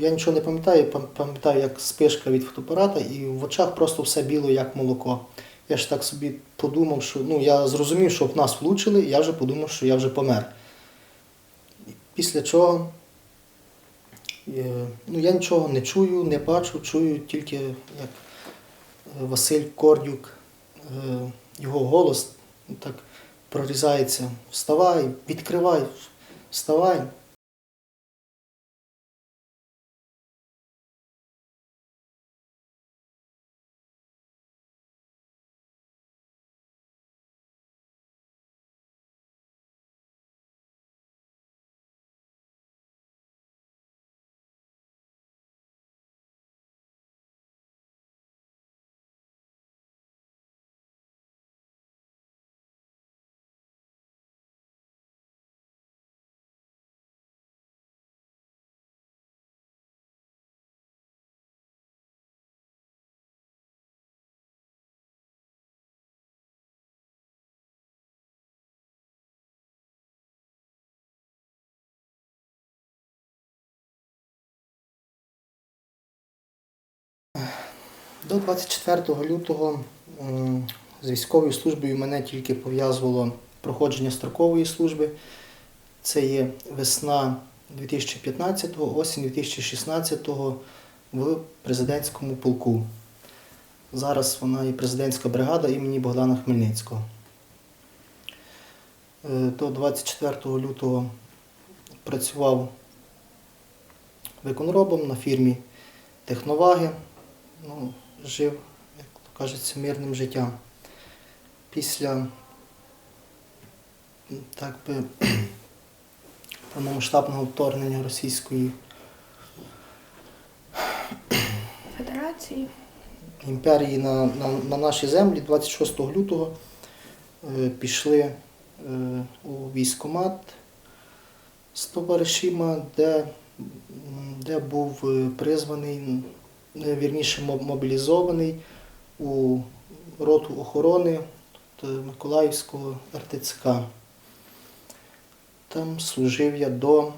я нічого не пам'ятаю, пам- пам'ятаю, як спишка від фотоапарата, і в очах просто все біло, як молоко. Я ж так собі подумав, що ну, я зрозумів, що в нас влучили, і я вже подумав, що я вже помер. Після чого е, ну, я нічого не чую, не бачу, чую тільки як е, Василь Кордюк, е, його голос так прорізається. Вставай, відкривай, вставай. До 24 лютого з військовою службою мене тільки пов'язувало проходження строкової служби. Це є весна 2015-го, осінь 2016-го в президентському полку. Зараз вона є президентська бригада імені Богдана Хмельницького. Е, До 24 лютого працював виконробом на фірмі Техноваги ну, жив, як то кажеться, мирним життям. Після так би, повномасштабного вторгнення Російської Федерації. імперії на, на, на наші землі 26 лютого е, пішли е, у військкомат з товаришима, де, де був е, призваний, вірніше мобілізований у роту охорони Миколаївського РТЦК. Там служив я до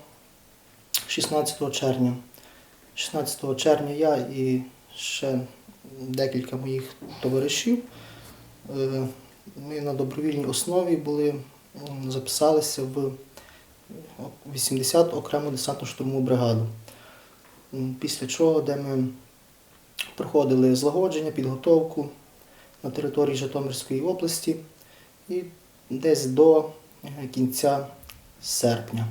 16 червня. 16 червня я і ще декілька моїх товаришів. е, Ми на добровільній основі були, записалися в 80 окрему десантно штурмову бригаду. Після чого, де ми проходили злагодження, підготовку на території Житомирської області і десь до е, кінця серпня.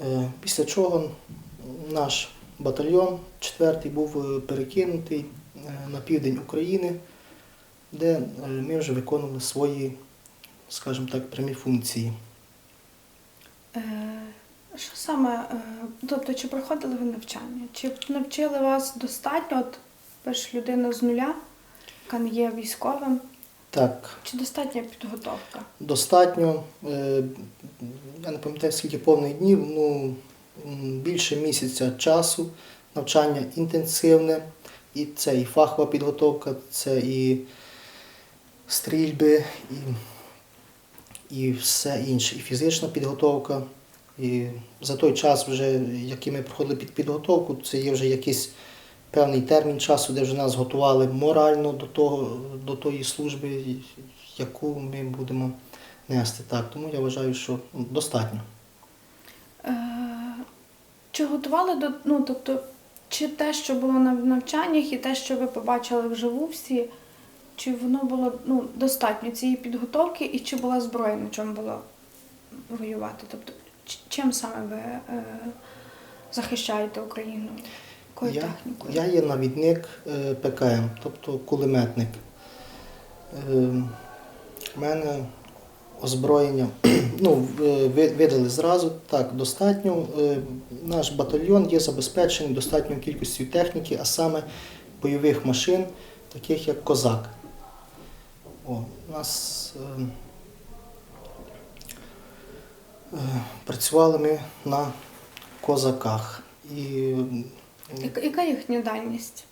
Е, Після чого наш батальйон 4 був е, перекинутий на південь України, де ми вже виконували свої, скажімо так, прямі функції. Що саме, е, тобто, чи проходили ви навчання? Чи навчили вас достатньо? От ви ж людина з нуля, яка не є військовим. Так, Чи достатня підготовка? достатньо, е, я не пам'ятаю скільки повних днів, ну більше місяця часу, навчання інтенсивне, і це і фахова підготовка, це і стрільби, і, і все інше, і фізична підготовка. І за той час, вже, який ми проходили під підготовку, це є вже якийсь певний термін часу, де вже нас готували морально до, того, до тої служби, яку ми будемо нести. Так, тому я вважаю, що достатньо. Е, Чи готували до ну, тобто, чи те, що було на навчаннях, і те, що ви побачили вживу всі, чи воно було ну, достатньо цієї підготовки, і чи була зброя, на чому було воювати? Тобто, чим саме ви е, захищаєте Україну? Якою Я, технікою? я є навідник е, ПКМ, тобто кулеметник. Е, У мене озброєння ну, ви- видали зразу, так, достатньо. Е, Наш батальйон є забезпечений достатньою кількістю техніки, а саме бойових машин, таких як Козак. О, у нас е, е, працювали ми на козаках. І Яка, їхня дальність?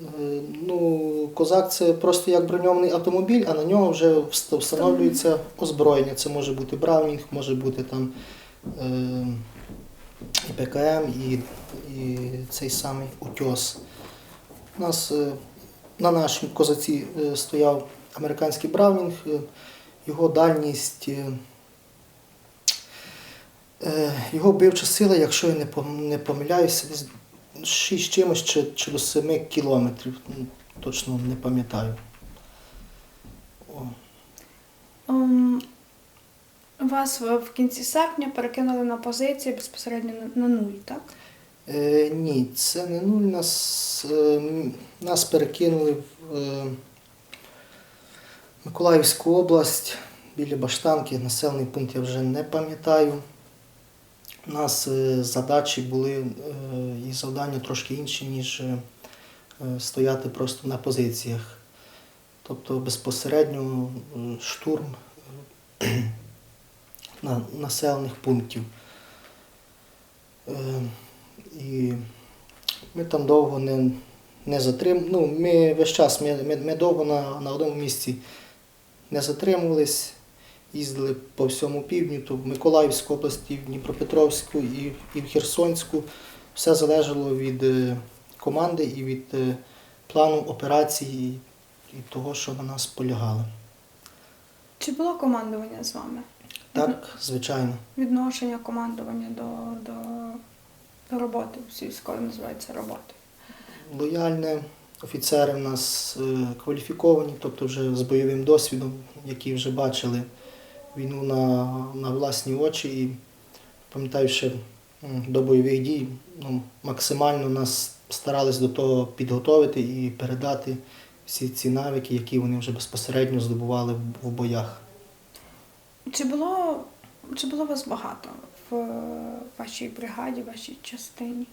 Е, Ну, козак це просто як броньований автомобіль, а на нього вже встановлюється озброєння. Це може бути Браунінг, може бути там е, і ПКМ, і, і цей самий утьос. У нас е, на нашій козаці е, стояв американський Браунінг, е, його дальність. Е, Його бивча сила, якщо я не помиляюся, десь 6 чимось чи, чи до 7 кілометрів. Точно не пам'ятаю. Ем, Вас в кінці серпня перекинули на позиції безпосередньо на, на нуль, так? Е, ні, це не нуль. Нас, е, нас перекинули в е, Миколаївську область біля Баштанки, населений пункт я вже не пам'ятаю. У нас е, задачі були е, і завдання трошки інші, ніж е, стояти просто на позиціях. Тобто безпосередньо штурм на населених пунктів. І ми там довго не, не затримували. Ну, ми весь час ми, ми довго на, на одному місці не затримувались, їздили по всьому півдню, то в Миколаївську область, і в Дніпропетровську, і, і в Херсонську. Все залежало від е, команди і від е, плану операції і того, що на нас полягало. Чи було командування з вами? Так, звичайно. Відношення командування до, до, до роботи, військової називається роботи. лояльне. Офіцери в нас е, кваліфіковані, тобто вже з бойовим досвідом, які вже бачили війну на, на власні очі. І пам'ятаю, ще до бойових дій ну, максимально нас старались до того підготовити і передати всі ці навики, які вони вже безпосередньо здобували в- в боях. Чи було, чи було вас багато в вашій бригаді, вашій частині?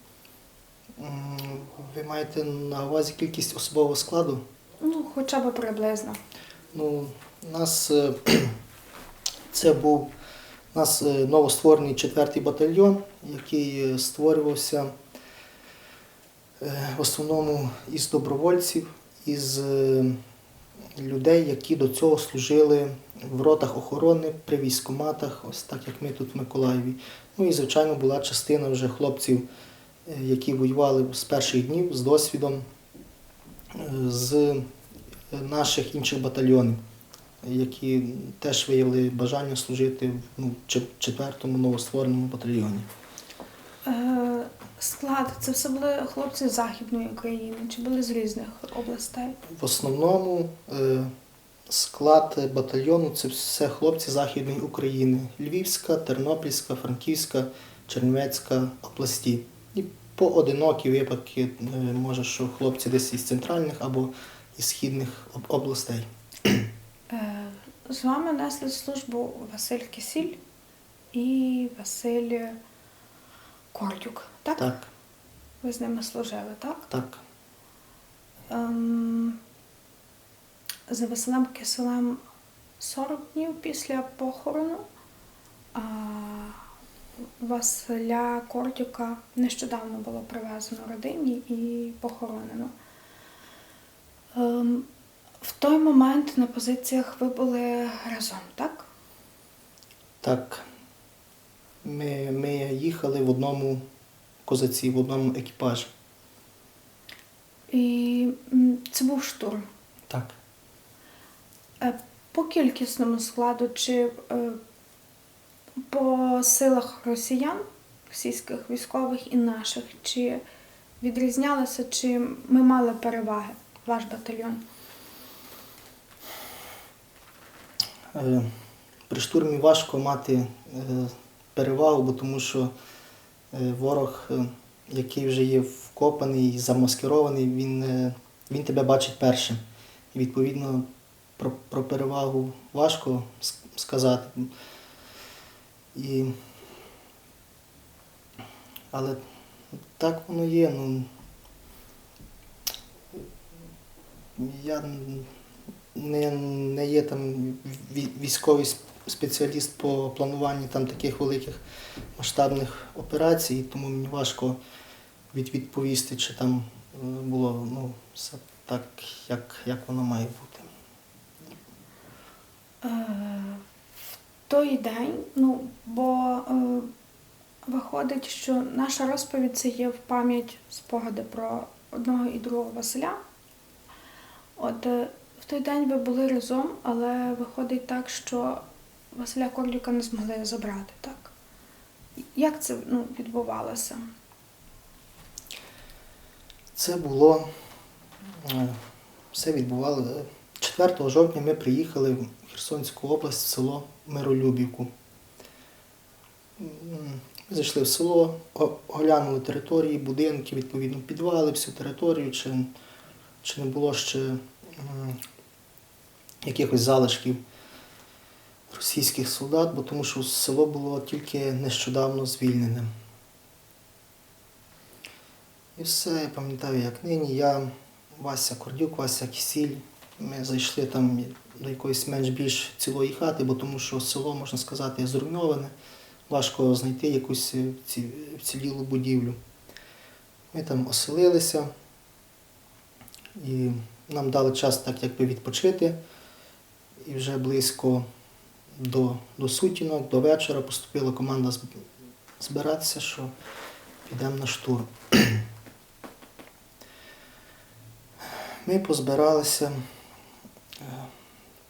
Ви маєте на увазі кількість особового складу? Ну, хоча б приблизно. Ну, нас е, це був у нас е, новостворений четвертий батальйон, який е, створювався е, в основному із добровольців, із людей, які до цього служили в ротах охорони при військоматах, ось так як ми тут в Миколаєві. Ну і, звичайно, була частина вже хлопців, які воювали з перших днів з досвідом з наших інших батальйонів, які теж виявили бажання служити в ну, четвертому новоствореному батальйоні. Е, склад це все були хлопці з Західної України, чи були з різних областей? В основному е, склад батальйону це все хлопці Західної України: Львівська, Тернопільська, Франківська, Чернівецька області. І поодинокі випадки, е, може, що хлопці десь із центральних або із східних областей. З вами несли службу Василь Кисіль і Василь Кордюк. Так? Так, Ви з ними служили, так? так. Ем, за Василем Киселем 40 днів після похорону, а Василя Кордюка нещодавно було привезено родині і похоронено. Ем, в той момент на позиціях ви були разом, так? Так. Ми, ми їхали в одному козаці, в одному екіпажі. І це був штурм. Так. Е, По кількісному складу чи е, по силах росіян, російських військових і наших, чи відрізнялося, чи ми мали переваги, ваш батальйон? Е, При штурмі важко мати е, перевагу, бо тому що е, ворог, е, який вже є вкопаний і замаскирований, він, е, він тебе бачить першим. І відповідно про, про перевагу важко сказати. І... Але так воно є. Ну, я не, не є там військовий спеціаліст по плануванню там таких великих масштабних операцій, тому мені важко від, відповісти, чи там е, було ну, все так, як, як воно має бути. Е, в той день, ну, бо е, Виходить, що наша розповідь це є в пам'ять спогади про одного і другого Василя. От той день ви були разом, але виходить так, що Василя Корліка не змогли забрати, так? Як це ну, відбувалося? Це було, е, все відбувало. 4 жовтня ми приїхали в Херсонську область в село Миролюбівку. Ми зайшли в село, оглянули території, будинки, відповідно, підвали, всю територію, чи, чи не було ще якихось залишків російських солдат, бо тому що село було тільки нещодавно звільнене. І все, я пам'ятаю, як нині. Я, Вася Кордюк, Вася Кисіль. Ми зайшли там до якоїсь менш-більш цілої хати, бо тому що село, можна сказати, зруйноване. Важко знайти якусь е, вцілілу будівлю. Ми там оселилися і нам дали час так якби відпочити. І вже близько до, до сутінок, до вечора поступила команда збиратися, що підемо на штурм. Ми позбиралися, е,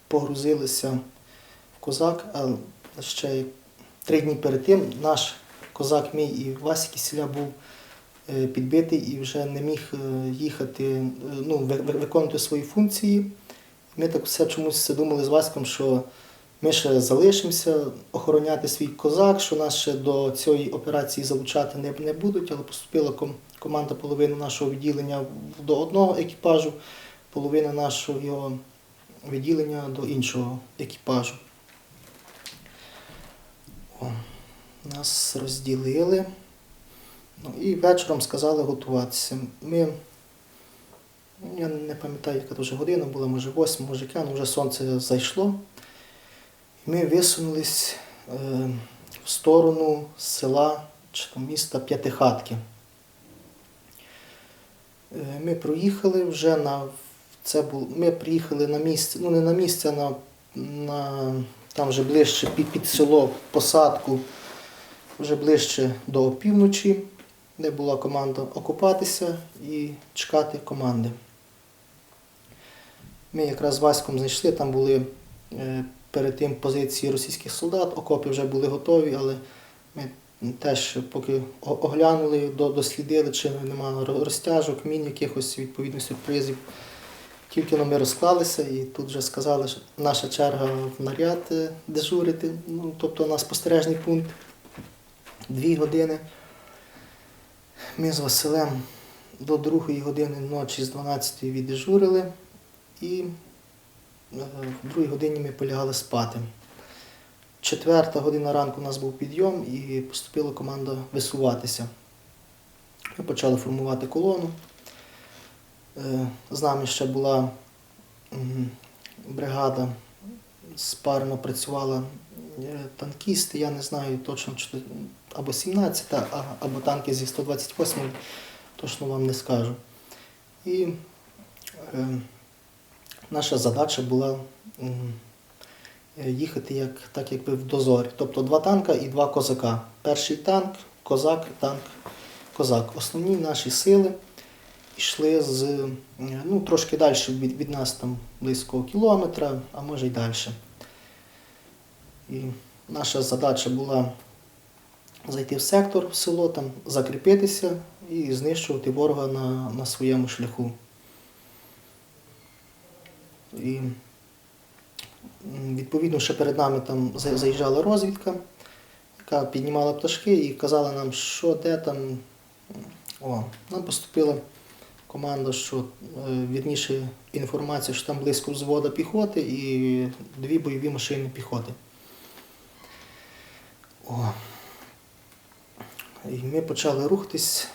погрузилися в козак, а ще три дні перед тим наш козак мій і Вася Кісіля був е, підбитий і вже не міг е, їхати, ну, ви- ви- виконувати свої функції. Ми так все чомусь думали з Васьком, що ми ще залишимося охороняти свій козак, що нас ще до цієї операції залучати не, не будуть, але поступила ком- команда половини нашого відділення до одного екіпажу, половина нашого відділення до іншого екіпажу. О, нас розділили. Ну, і вечором сказали готуватися. Ми, я не пам'ятаю, яка вже година була, може 8, може ну вже сонце зайшло. І ми висунулись е, в сторону села чи міста П'ятихатки. Е, Ми проїхали вже на це було, ми приїхали на місце, ну не на місце, а на, на там вже ближче під, під село посадку, вже ближче до опівночі, де була команда окупатися і чекати команди. Ми якраз з Васьком знайшли, там були е, перед тим позиції російських солдат, окопи вже були готові, але ми теж поки оглянули, дослідили, чи немає розтяжок, мін, якихось відповідно сюрпризів. Тільки ми розклалися і тут вже сказали, що наша черга в наряд е, дежурити, ну, тобто на спостережний пункт дві години. Ми з Василем до другої години ночі з 12-ї віддежурили і е, в другій годині ми полягали спати. Четверта година ранку у нас був підйом і поступила команда висуватися. Ми почали формувати колону. Е, З нами ще була бригада, спарно працювала е, танкісти, я не знаю точно, чи або 17, а- або танки зі 128, точно вам не скажу. І наша задача була їхати як, так якби в дозорі. Тобто два танка і два козака. Перший танк, козак, танк, козак. Основні наші сили йшли з ну, трошки далі від, від нас, там близько кілометра, а може й далі. І наша задача була зайти в сектор, в село, там, закріпитися і знищувати ворога на, на своєму шляху. І відповідно, ще перед нами там заїжджала розвідка, яка піднімала пташки і казала нам, що де там. О, нам поступила команда, що е, вірніше інформація, що там близько взвода піхоти і дві бойові машини піхоти. О. І ми почали рухатись.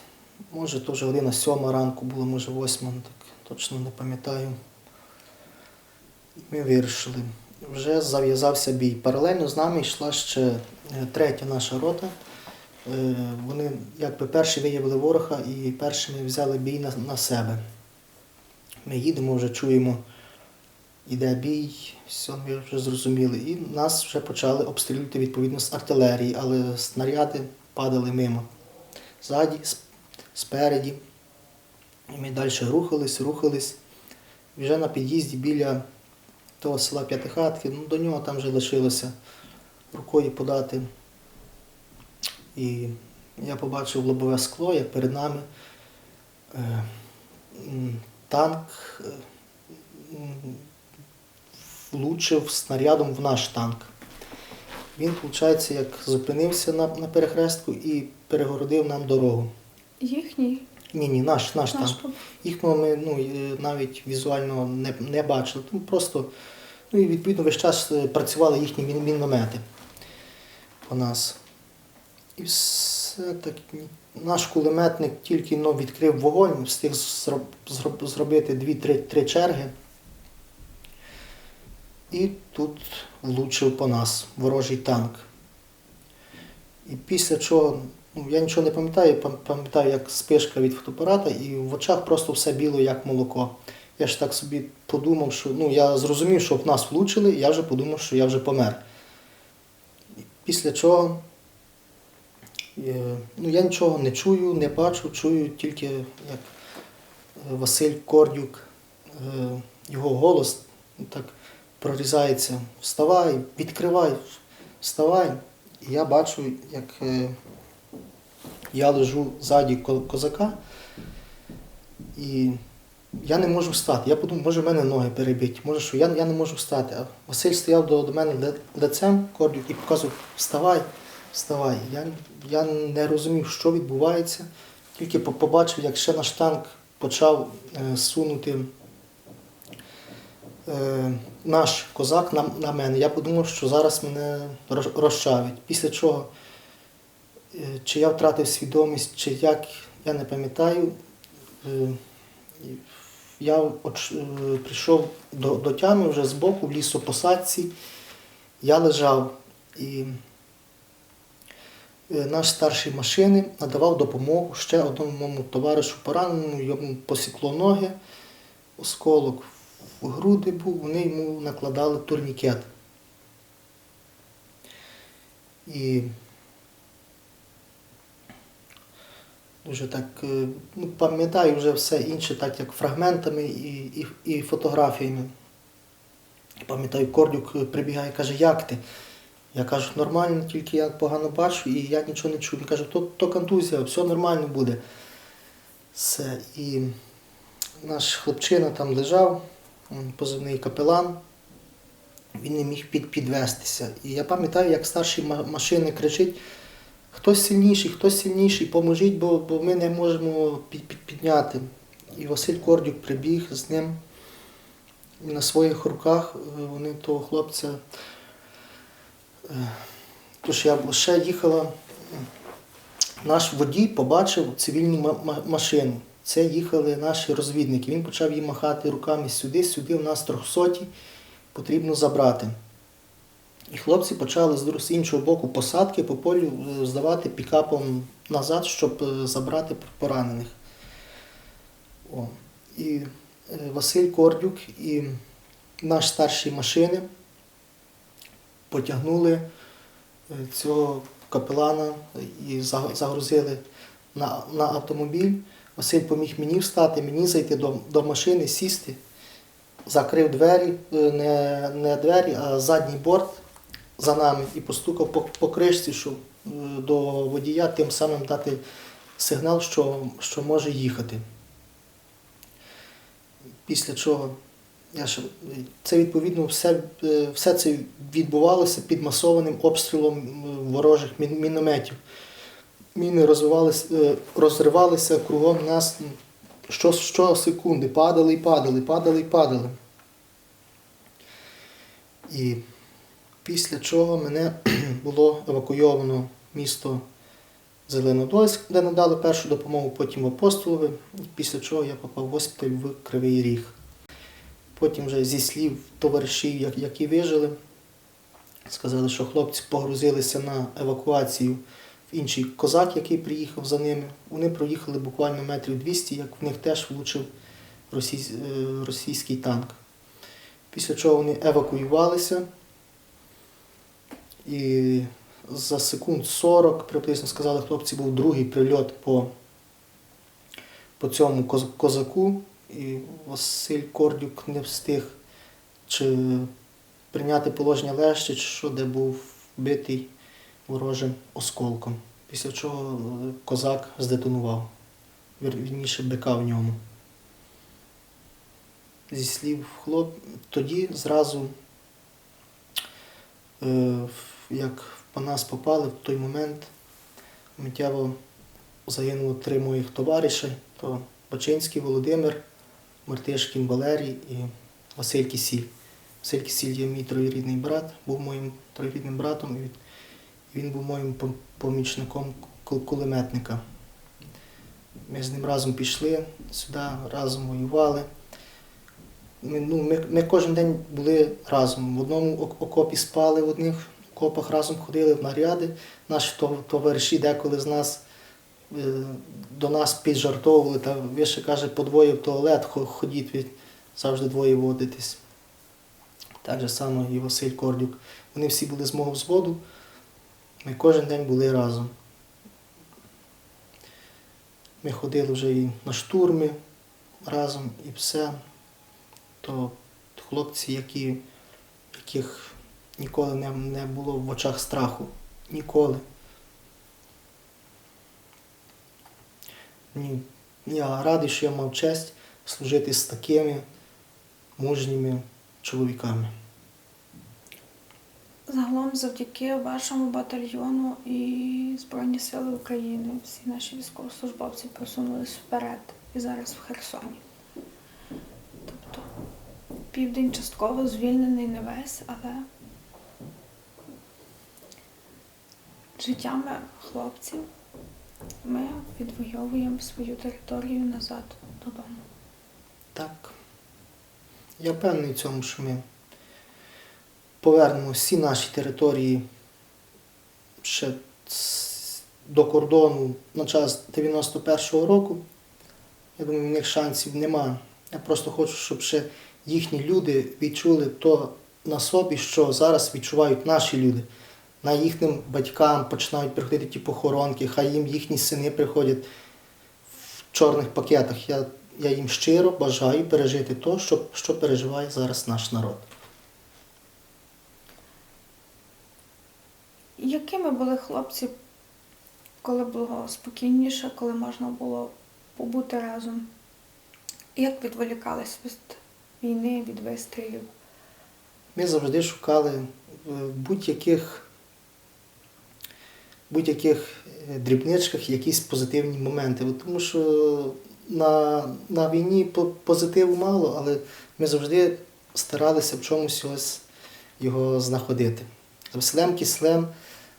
Може, то вже година сьома ранку було, може восьма, ну, так точно не пам'ятаю. Ми вирішили. Вже зав'язався бій. Паралельно з нами йшла ще е, третя наша рота. Е, Вони якби перші виявили ворога і першими взяли бій на, на себе. Ми їдемо, вже чуємо, іде бій, все, ми вже зрозуміли. І нас вже почали обстрілювати відповідно з артилерії, але снаряди падали мимо. Ззаді, спереді. І ми далі рухались, рухались. Вже на під'їзді біля того села П'ятихатки, ну, до нього там вже лишилося рукою подати. І я побачив лобове скло, як перед нами е, танк е, влучив снарядом в наш танк. Він, виходить, як зупинився на, на перехрестку і перегородив нам дорогу. Їхній Ні, ні, наш, наш, наш танк. Їхнього ми ну, е, навіть візуально не, не бачили. Тому просто, ну і відповідно весь час е, працювали їхні мін- міномети по нас. І все так. Наш кулеметник тільки ну, відкрив вогонь, встиг зроб, зроб, зробити дві-три три черги. І тут влучив по нас ворожий танк. І після чого, ну, я нічого не пам'ятаю, пам- пам'ятаю, як спишка від фотоапарата, і в очах просто все біло, як молоко. Я ж так собі подумав, що ну, я зрозумів, що в нас влучили, і я вже подумав, що я вже помер. Після чого е, ну, я нічого не чую, не бачу, чую тільки як е, Василь Кордюк, е, його голос так прорізається. Вставай, відкривай, вставай. І я бачу, як я лежу ззаді козака, і я не можу встати. Я подумав, може в мене ноги перебиті, може що я, я не можу встати. А Василь стояв до, до мене лицем кордюк і показував, вставай, вставай. Я, я не розумів, що відбувається, тільки побачив, як ще наш танк почав е, сунути е, наш козак на, на мене. Я подумав, що зараз мене розчавить. Після чого, чи я втратив свідомість, чи як, я не пам'ятаю. Е, я е, прийшов до, до тями вже збоку в лісопосадці. Я лежав і е, наш старший машини надавав допомогу ще одному моєму товаришу пораненому, йому посікло ноги, осколок в груди був, вони йому накладали турнікет. І дуже так, е, ну, пам'ятаю вже все інше, так як фрагментами і, і, і фотографіями. Пам'ятаю, Кордюк е, прибігає каже, як ти? Я кажу, нормально, тільки я погано бачу і я нічого не чую. Він каже, то, то контузія, все нормально буде. Все. І наш хлопчина там лежав, позивний капелан, він не міг під, підвестися. І я пам'ятаю, як старший машини кричить, хтось сильніший, хтось сильніший, поможіть, бо, бо ми не можемо під, під, підняти. І Василь Кордюк прибіг з ним. І на своїх руках е, вони того хлопця. е, Тож я ще їхала, наш водій побачив цивільну ма- ма- машину. Це їхали наші розвідники. Він почав їм махати руками сюди, сюди, у нас трьохсоті, потрібно забрати. І хлопці почали з іншого боку посадки по полю е, здавати пікапом назад, щоб е, забрати поранених. О. І е, Василь Кордюк і наш старший машини потягнули цього капелана і загрузили на, на автомобіль. Василь поміг мені встати, мені зайти до, до машини, сісти, закрив двері, не, не двері, а задній борт за нами і постукав по, по кришці, щоб е, до водія тим самим дати сигнал, що, що може їхати. Після чого я ще, це відповідно все, е, все це відбувалося під масованим обстрілом е, ворожих мін- мінометів. Міни розривалися кругом нас що, що секунди, падали і падали, падали і падали. І після чого мене було евакуйовано місто Зеленодольськ, де надали першу допомогу, потім в Апостолове, після чого я попав в госпіталь в Кривий Ріг. Потім вже зі слів товаришів, які вижили, сказали, що хлопці погрузилися на евакуацію в інший козак, який приїхав за ними. Вони проїхали буквально метрів 200, як в них теж влучив е, російський танк. Після чого вони евакуювалися і за секунд 40, приблизно сказали хлопці, був другий прильот по, по цьому козаку. І Василь Кордюк не встиг чи прийняти положення легше, чи що, де був вбитий ворожим осколком. Після чого козак здетонував. Вірніше бика в ньому. Зі слів хлоп, тоді зразу, е, як по нас попали, в той момент миттєво загинуло три моїх товариші, то Бачинський Володимир, Мартишкін Валерій і Василь Кісіль. Василь Кісіль є мій троюрідний брат, був моїм троюрідним братом, і він був моїм помічником кулеметника. Ми з ним разом пішли сюди, разом воювали. Ми, ну, ми, ми кожен день були разом. В одному окопі спали, в одних окопах разом ходили в наряди. Наші товариші деколи з нас е, до нас піджартовували, та ви ще каже, по двоє в туалет хо- ходіть, завжди двоє водитесь. Так же само і Василь Кордюк. Вони всі були з мого взводу. Ми кожен день були разом. Ми ходили вже і на штурми разом, і все. То хлопці, які, яких ніколи не, не було в очах страху. Ніколи. Ні. Я радий, що я мав честь служити з такими мужніми чоловіками. Загалом, завдяки вашому батальйону і Збройні Сили України, всі наші військовослужбовці просунулись вперед і зараз в Херсоні. Тобто південь частково звільнений не весь, але життями хлопців ми відвоюємо свою територію назад додому. Так. Я впевнений в цьому, що ми повернемо всі наші території ще до кордону на час 91-го року. Я думаю, в них шансів нема. Я просто хочу, щоб ще їхні люди відчули то на собі, що зараз відчувають наші люди. На їхнім батькам починають приходити ті похоронки, хай їм їхні сини приходять в чорних пакетах. Я, я їм щиро бажаю пережити то, що, що переживає зараз наш народ. Якими були хлопці, коли було спокійніше, коли можна було побути разом? Як відволікались від війни, від вистрілів? Ми завжди шукали будь-яких будь-яких е, дрібничках якісь позитивні моменти. Тому що на, на війні позитиву мало, але ми завжди старалися в чомусь ось його знаходити. З Василем Кислем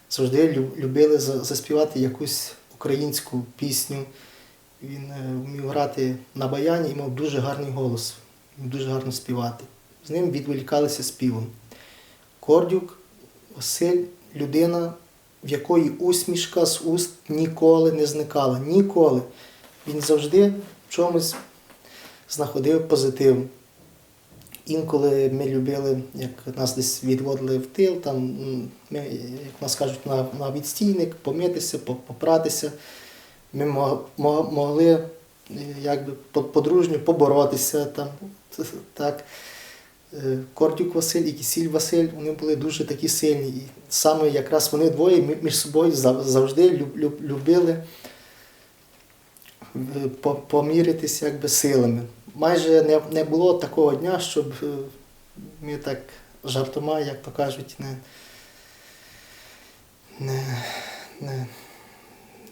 завжди любили заспівати якусь українську пісню. Він е, вмів грати на баяні і мав дуже гарний голос, дуже гарно співати. З ним відволікалися співом. Кордюк Василь людина, в якої усмішка з уст ніколи не зникала. Ніколи. Він завжди в чомусь знаходив позитив. Інколи ми любили, як нас десь відводили в тил, там, ми, як нас кажуть, на, на відстійник, помитися, попратися. Ми мо- мо- могли е, якби подружньо поборотися. Там, так. Е, Кордюк Василь і Кісіль Василь, вони були дуже такі сильні. І саме якраз вони двоє між собою завжди люб- люб- любили е, по- помірятися якби силами. Майже не, було такого дня, щоб е, ми так жартома, як то кажуть, не, не, не,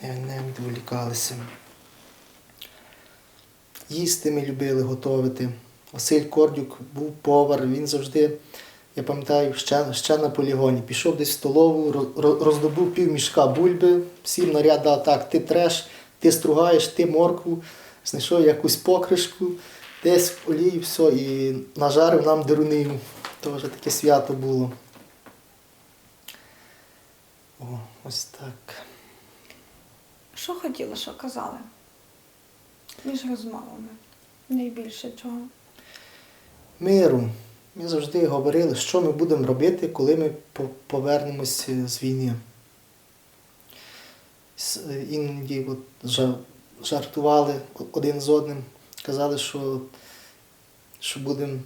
не відволікалися. Їсти ми любили готувати. Василь Кордюк був повар, він завжди, я пам'ятаю, ще, ще на полігоні. Пішов десь в столову, роз- роз- роздобув пів мішка бульби, всім наряд дав так, ти треш, ти стругаєш, ти моркву, знайшов якусь покришку, десь в олії, все, і нажарив нам дерунину. То вже таке свято було. О, ось так. Що хотіли, що казали? Між розмовами. Найбільше чого. Миру. Ми завжди говорили, що ми будемо робити, коли ми повернемось з війни. Іноді от жартували один з одним, казали, що, що будемо,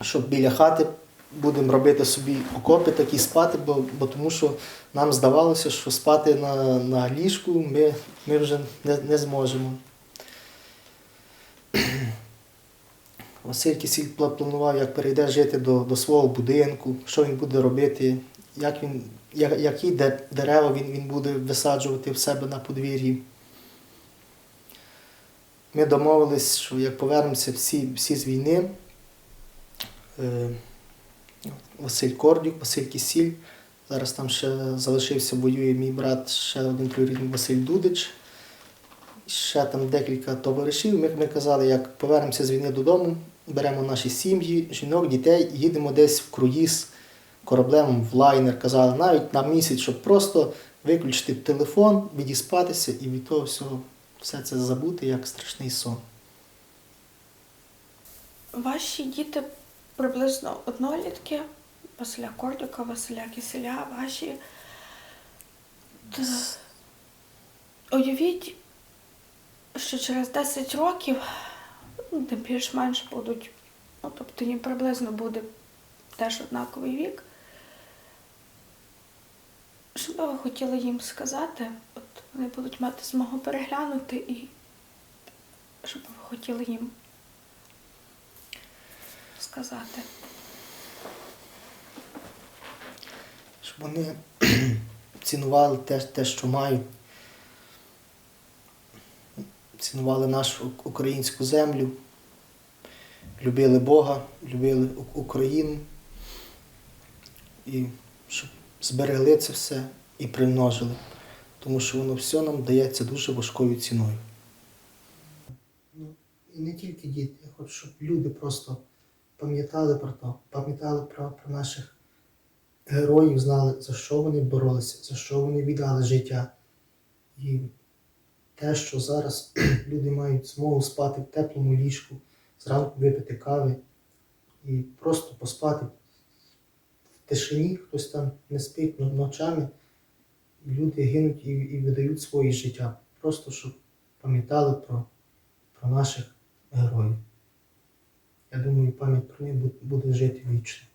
що біля хати будемо робити собі окопи такі спати, бо, бо тому що нам здавалося, що спати на, на ліжку ми, ми вже не, не зможемо. Василь Кисіль пла- планував, як перейде жити до, до свого будинку, що він буде робити, як він, я- які дерева він, він буде висаджувати в себе на подвір'ї. Ми домовились, що як повернемося всі, всі з війни, е, Василь Кордюк, Василь Кисіль, зараз там ще залишився, воює мій брат, ще один троюрідний Василь Дудич. Ще там декілька товаришів. Ми, ми казали, як повернемося з війни додому, беремо наші сім'ї, жінок, дітей, і їдемо десь в круїз кораблем в лайнер. Казали, навіть на місяць, щоб просто виключити телефон, відіспатися і від того всього все це забути як страшний сон. Ваші діти приблизно однолітки, Василя Кордюка, Василя Киселя, ваші. Уявіть, що через 10 років, де більш-менш будуть, ну, тобто їм приблизно буде теж однаковий вік. Що би ви хотіли їм сказати? От вони будуть мати змогу переглянути і що би ви хотіли їм сказати? щоб вони цінували те, те, що мають, цінували нашу українську землю, любили Бога, любили Україну і щоб зберегли це все і примножили, тому що воно все нам дається дуже важкою ціною. Ну, і не тільки діти, я хочу, щоб люди просто пам'ятали про то, пам'ятали про, про наших героїв знали, за що вони боролися, за що вони віддали життя. І те, що зараз люди мають змогу спати в теплому ліжку, зранку випити кави і просто поспати в тишині, хтось там не спить но- ночами, люди гинуть і, і видають свої життя. Просто щоб пам'ятали про, про наших героїв. Я думаю, пам'ять про них буде жити вічно.